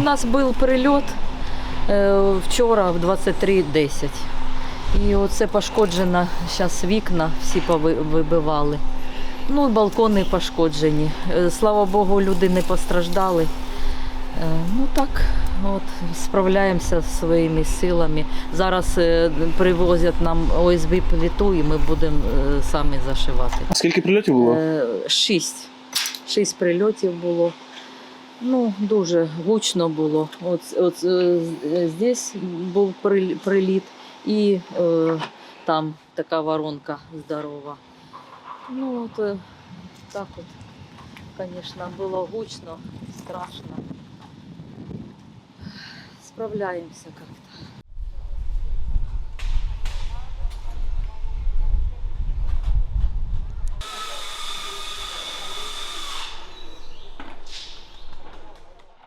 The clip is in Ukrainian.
У нас був прильот е, вчора в 23.10. І оце пошкоджено, зараз вікна всі повибивали. Ну, балкони пошкоджені. Е, Слава Богу, люди не постраждали. Е, Ну так, от, справляємося зі своїми силами. Зараз привозять нам ОСБ плиту і ми будемо самі зашивати. А Скільки прильотів було? Шість. Шість прильотів було. Ну, дуже гучно було. От, от е, здесь був прил- приліт і е, там така воронка здорова. Ну, от е, так от, звісно, було гучно, страшно. Справляємося як-то.